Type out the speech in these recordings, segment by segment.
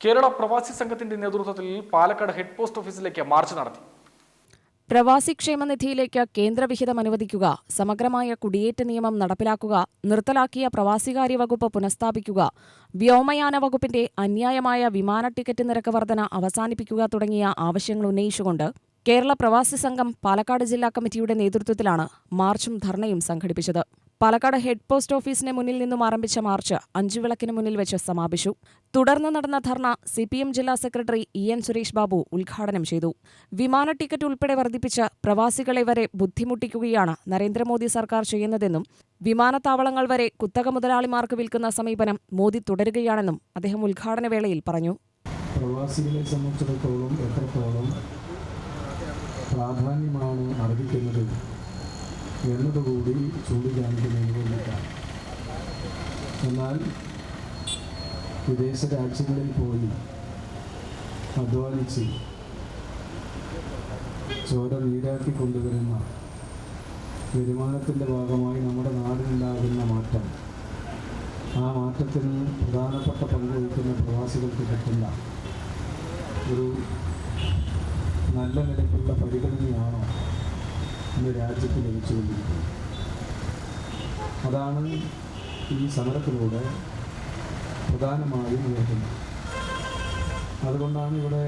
കേരള പ്രവാസി സംഘത്തിന്റെ നേതൃത്വത്തിൽ പാലക്കാട് ഹെഡ് പോസ്റ്റ് ഓഫീസിലേക്ക് മാർച്ച് നടത്തി. പ്രവാസി ക്ഷേമനിധിയിലേക്ക് കേന്ദ്രവിഹിതം അനുവദിക്കുക സമഗ്രമായ കുടിയേറ്റ നിയമം നടപ്പിലാക്കുക നിർത്തലാക്കിയ പ്രവാസികാര്യ വകുപ്പ് പുനഃസ്ഥാപിക്കുക വ്യോമയാന വകുപ്പിന്റെ അന്യായമായ വിമാന ടിക്കറ്റ് നിരക്ക് വർധന അവസാനിപ്പിക്കുക തുടങ്ങിയ ആവശ്യങ്ങൾ ഉന്നയിച്ചുകൊണ്ട് കേരള പ്രവാസി സംഘം പാലക്കാട് ജില്ലാ കമ്മിറ്റിയുടെ നേതൃത്വത്തിലാണ് മാർച്ചും ധർണയും സംഘടിപ്പിച്ചത്. പാലക്കാട് ഹെഡ് പോസ്റ്റ് ഓഫീസിന് മുന്നിൽ നിന്നും ആരംഭിച്ച മാർച്ച് അഞ്ചുവിളക്കിന് മുന്നിൽ വെച്ച് സമാപിച്ചു. തുടർന്ന് നടന്ന ധർണ സി പി എം ജില്ലാ secretary E N Suresh Babu ഉദ്ഘാടനം ചെയ്തു. വിമാന ടിക്കറ്റ് ഉൾപ്പെടെ വർദ്ധിപ്പിച്ച് പ്രവാസികളെ വരെ ബുദ്ധിമുട്ടിക്കുകയാണ് നരേന്ദ്രമോദി സർക്കാർ ചെയ്യുന്നതെന്നും വിമാനത്താവളങ്ങൾ വരെ കുത്തക മുതലാളിമാർക്ക് വിൽക്കുന്ന സമീപനം മോദി തുടരുകയാണെന്നും അദ്ദേഹം ഉദ്ഘാടന വേളയിൽ പറഞ്ഞു. പ്രവാസികളെ സംബന്ധിച്ചിടത്തോളം എത്രത്തോളം പ്രാധാന്യമാണ് അർഹിക്കുന്നത്? എന്നതുകൂടി ചൂണ്ടിക്കാണിക്കുന്നതിന് വേണ്ടിയിട്ടാണ് എന്നാൽ വിദേശ രാജ്യങ്ങളിൽ പോയി അധ്വാനിച്ച് ചോര നീരാക്കി കൊണ്ടുവരുന്ന വരുമാനത്തിന്റെ ഭാഗമായി നമ്മുടെ നാടിനുണ്ടാകുന്ന മാറ്റം. ആ മാറ്റത്തിന് പ്രധാനപ്പെട്ട പങ്ക് വഹിക്കുന്ന പ്രവാസികൾക്ക് കിട്ടുന്ന ഒരു നല്ല നിലയ്ക്കുള്ള പരിഗണനയാണോ? ഇന്ന് രാജ്യത്ത് ലഭിച്ചുകൊണ്ടിരിക്കുന്നത് അതാണ് ഈ സമരത്തിലൂടെ പ്രധാനമായും ഉയർത്തുന്നത് അതുകൊണ്ടാണ് ഇവിടെ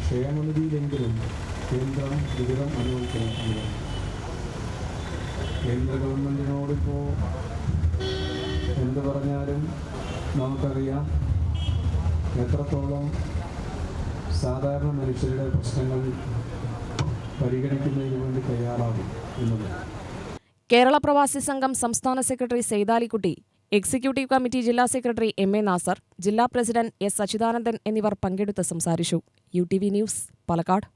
ക്ഷേമനിധിയിലെങ്കിലും കേന്ദ്രം വിഹിതം അനുഭവിക്കുന്നത്. കേന്ദ്ര ഗവൺമെന്റിനോടിപ്പോൾ എന്ത് പറഞ്ഞാലും നമുക്കറിയാം എത്രത്തോളം സാധാരണ മനുഷ്യരുടെ പ്രശ്നങ്ങൾ പരിഗണിക്കുന്നതിന് വേണ്ടി തയ്യാറാകും കേരള പ്രവാസി സംഘം സംസ്ഥാന സെക്രട്ടറി സെയ്താലിക്കുട്ടി എക്സിക്യൂട്ടീവ് കമ്മിറ്റി ജില്ലാ സെക്രട്ടറി എം എ നാസർ ജില്ലാ പ്രസിഡന്റ് എസ് അച്യുതാനന്ദൻ എന്നിവർ പങ്കെടുത്ത് സംസാരിച്ചു. U T V news Palakkad.